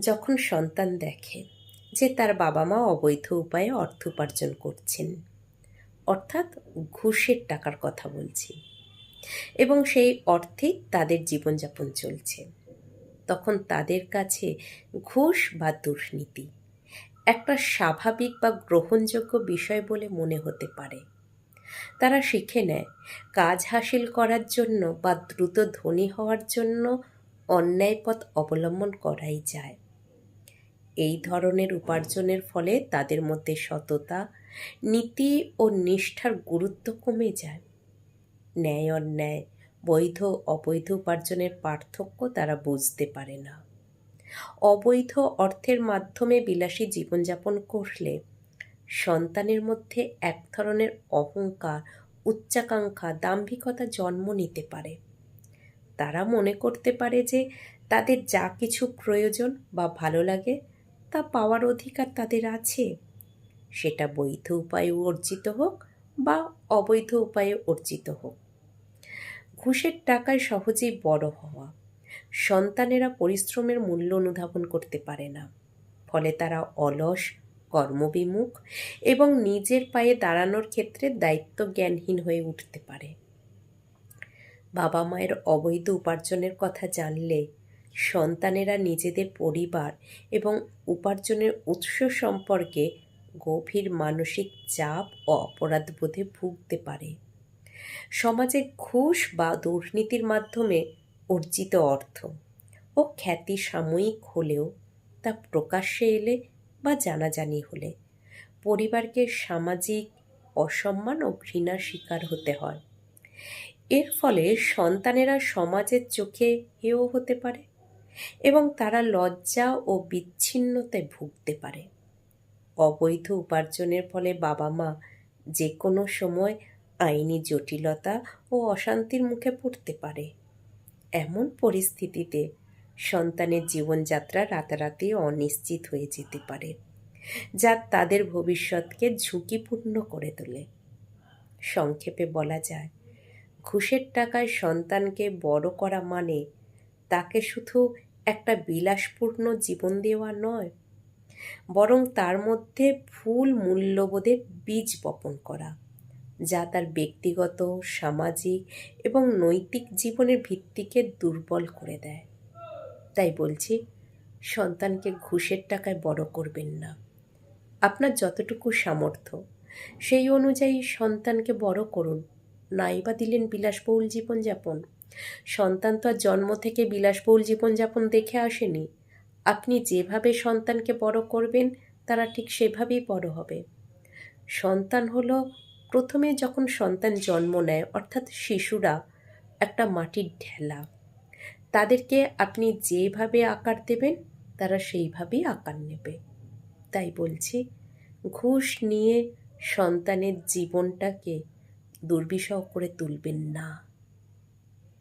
যখন সন্তান দেখে যে তার বাবা মা অবৈধ উপায়ে অর্থ উপার্জন করছেন, অর্থাৎ ঘুষের টাকার কথা বলছি, এবং সেই অর্থেই তাদের জীবনযাপন চলছে, তখন তাদের কাছে ঘুষ বা দুর্নীতি একটা স্বাভাবিক বা গ্রহণযোগ্য বিষয় বলে মনে হতে পারে। তারা শিখে নেয়, কাজ হাসিল করার জন্য বা দ্রুত ধনী হওয়ার জন্য অন্যায় পথ অবলম্বন করাই যায়। এই ধরনের উপার্জনের ফলে তাদের মধ্যে সততা, নীতি ও নিষ্ঠার গুরুত্ব কমে যায়। ন্যায় অন্যায়, বৈধ অবৈধ উপার্জনের পার্থক্য তারা বুঝতে পারে না। অবৈধ অর্থের মাধ্যমে বিলাসী জীবনযাপন করলে সন্তানের মধ্যে এক ধরনের অহংকার, উচ্চাকাঙ্ক্ষা, দাম্ভিকতা জন্ম নিতে পারে। তারা মনে করতে পারে যে তাদের যা কিছু প্রয়োজন বা ভালো লাগে তা পাওয়ার অধিকার তাদের আছে। সেটা বৈধ উপায়ে অর্জিত হোক বা অবৈধ উপায়ে অর্জিত হোক। ঘুষের টাকায় সহজেই বড় হওয়া। সন্তানেরা পরিশ্রমের মূল্য অনুধাবন করতে পারে না। ফলে তারা অলস, কর্মবিমুখ এবং নিজের পায়ে দাঁড়ানোর ক্ষেত্রে দায়িত্ব জ্ঞানহীন হয়ে উঠতে পারে। বাবা মায়ের অবৈধ উপার্জনের কথা জানলে সন্তানেরা নিজেদের পরিবার এবং উপার্জনের উৎস সম্পর্কে গভীর মানসিক চাপ ও অপরাধবোধে ভুগতে পারে। সমাজে ঘুষ বা দুর্নীতির মাধ্যমে অর্জিত অর্থ ও খ্যাতি সাময়িক হলেও তা প্রকাশ্যে এলে বা জানাজানি হলে পরিবারকে সামাজিক অসম্মান ও ঘৃণার শিকার হতে হয়। এর ফলে সন্তানেরা সমাজের চোখে হেয় হতে পারে। এবং তারা লজ্জা ও বিচ্ছিন্নতায় ভুগতে পারে। অবৈধ উপার্জনের ফলে বাবা মা যে কোনো সময় আইনি জটিলতা ও অশান্তির মুখে পড়তে পারে। এমন পরিস্থিতিতে সন্তানের জীবনযাত্রা রাতারাতি অনিশ্চিত হয়ে যেতে পারে, যা তাদের ভবিষ্যৎকে ঝুঁকিপূর্ণ করে তোলে। সংক্ষেপে বলা যায়, ঘুষের টাকায় সন্তানকে বড় করা মানে তাকে শুধু একটা বিলাসপূর্ণ জীবন দেওয়া নয়, বরং তার মধ্যে ভুল মূল্যবোধের বীজ বপন করা, যা তার ব্যক্তিগত, সামাজিক এবং নৈতিক জীবনের ভিত্তিকে দুর্বল করে দেয়। তাই বলছি, সন্তানকে ঘুষের টাকায় বড় করবেন না। আপনার যতটুকু সামর্থ্য, সেই অনুযায়ী সন্তানকে বড় করুন, নাই বা দিলেন বিলাসবহুল জীবনযাপন। সন্তান তো আর জন্ম থেকে বিলাসবহুল জীবনযাপন দেখে আসেনি। আপনি যেভাবে সন্তানকে বড় করবেন, তারা ঠিক সেভাবেই বড় হবে। সন্তান হলো প্রথমে যখন সন্তান জন্ম নেয়, অর্থাৎ শিশুরা, একটা মাটির ঢেলা। তাদেরকে আপনি যেভাবে আকার দেবেন, তারা সেইভাবেই আকার নেবে। তাই বলছি, ঘুষ নিয়ে সন্তানের জীবনটাকে দুর্বিষহ করে তুলবেন না।